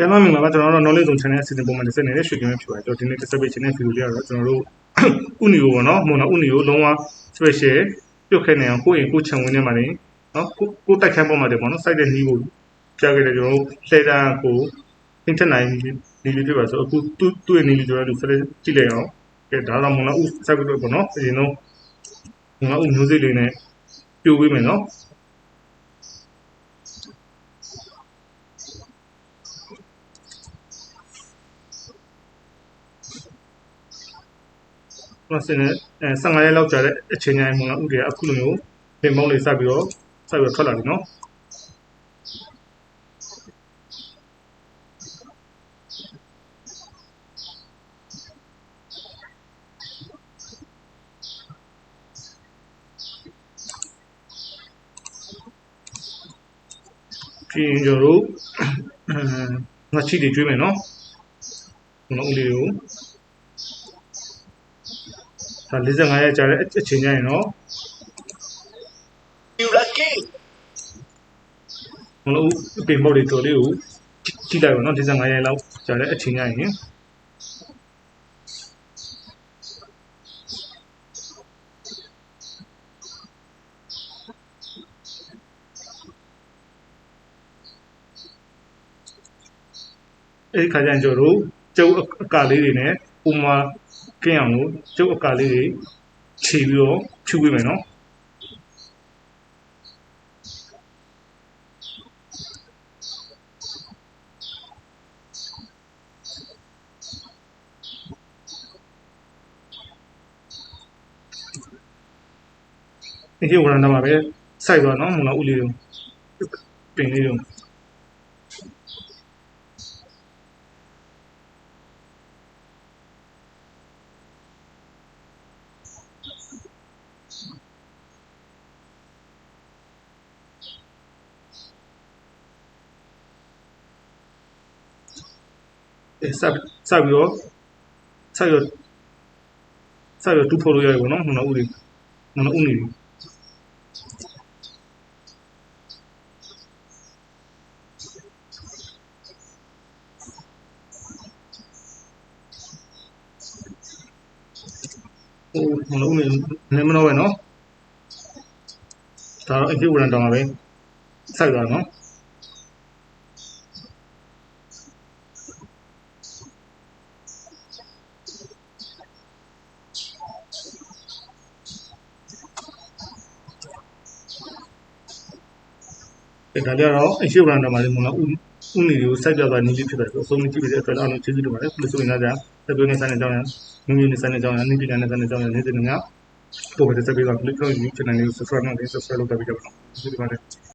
ပြန်မမင်္ဂလာပါကျွန်တော်တို့ knowledge zone channel အစီအစဉ်ပုံမှန်တစ်စက်နေတဲ့ရွှေကင်းပဲဖြစ်ပါတယ်ကျွန်တော်ဒီနေ့တစ်စက်ပေးခြင်းတဲ့ဗီဒီယိုလေးကတော့ကျွန်တော်တို့ဥနီကိုပေါ့နော်မုံတော့ဥနီကိုလုံးဝ special ပြုတ်ခဲနေအောင်ကိုယ့်ရင်ကိုယ်ခြံဝင်နေမှာနေနော်ကိုကိုတိုက်ခန်းပေါ်မှာတယ်ပေါ့နော်စိုက်တဲ့နီးကိုပြခဲ့တယ်ကျွန်တော်တို့လှည့်တာကိုသင်ထက်နိုင်နီးလေးဖြစ်ပါဆိုအခုသူ့သူ့ရဲ့နီးလေးကျွန်တော်တို့ဆက်လက်ကြည့်လိုက်အောင်ကဲဒါတော့မုံတော့ဥစိုက်ပြီးတော့ပေါ့နော်အရင်တော့မုံတော့ဥမျိုးစိလေးနဲ့ပြိုပေးမယ်နော် မစနေအဲ15ရက်လောက်ကြာတဲ့အချိန်တိုင်းမှာဥတွေကအခုလိုမျိုးပင်ပေါင်းလေးစပ်ပြီးတော့စပ်ပြီးတော့ထွက်လာပြီနော်ပြီးရင်ကျွန်တော်တို့ငါချီတွေကျွေးမယ်နော်ဒီလိုဦးလေးကို ဒါ45ရက်ကြာတဲ့အချိန်ကျရင်တော့ You lucky. မလို့ပင်ပေါက်တွေတော်လေးကိုကြည့်လိုက်ပါနော်45ရက်လောက်ကြာတဲ့အချိန်ကျရင်အဲ့ဒီခါကျရင်ကျွန်တော်တို့ကျုပ်အကာလေးတွေနဲ့ပုံမှန် ကင်းအောင်လို့ကျုပ်အကာလေးတွေခြေပြီးတော့ဖြူပေးမယ်နော်ဒီကဝရဏမှာပဲစိုက်သွားနော်မလားဦးလေးတို့ပင်လေးတို့ ဆက်ဆက်ပြီးတော့ဆက်ရဆက်ရတူဖို့လို့ရရပါတော့မလားဦးလေးမလားဦးလေးဟိုမလုံးနေနေမလို့ပဲနော်ဒါတော့အကျိုးဝင်တောင်းပါပဲစိုက်သွားနော် ဒါကြတော့အရှိုးရန်တော်မှာလေမလားဥဥနေကိုစိုက်ပြသွားနေပြီဖြစ်တယ်ဆိုအဆုံးကြည့်ပြီးတဲ့အတွက်အားလုံးကျေးဇူးတင်ပါတယ်လို့ဆိုရင်လည်းတက်သွင်းနေဆိုင်တဲ့အကြောင်းရမျိုးမျိုးနေဆိုင်တဲ့အကြောင်းရနေပြည်တော်နေဆိုင်တဲ့အကြောင်းရနေတဲ့နေကပို့ပြီးတက်ပြီးတော့ click လုပ်ယူချင်တယ်လို့ subscribe လုပ်တယ် subscribe လုပ်တော့ပြီးတော့ကျေးဇူးတင်ပါတယ်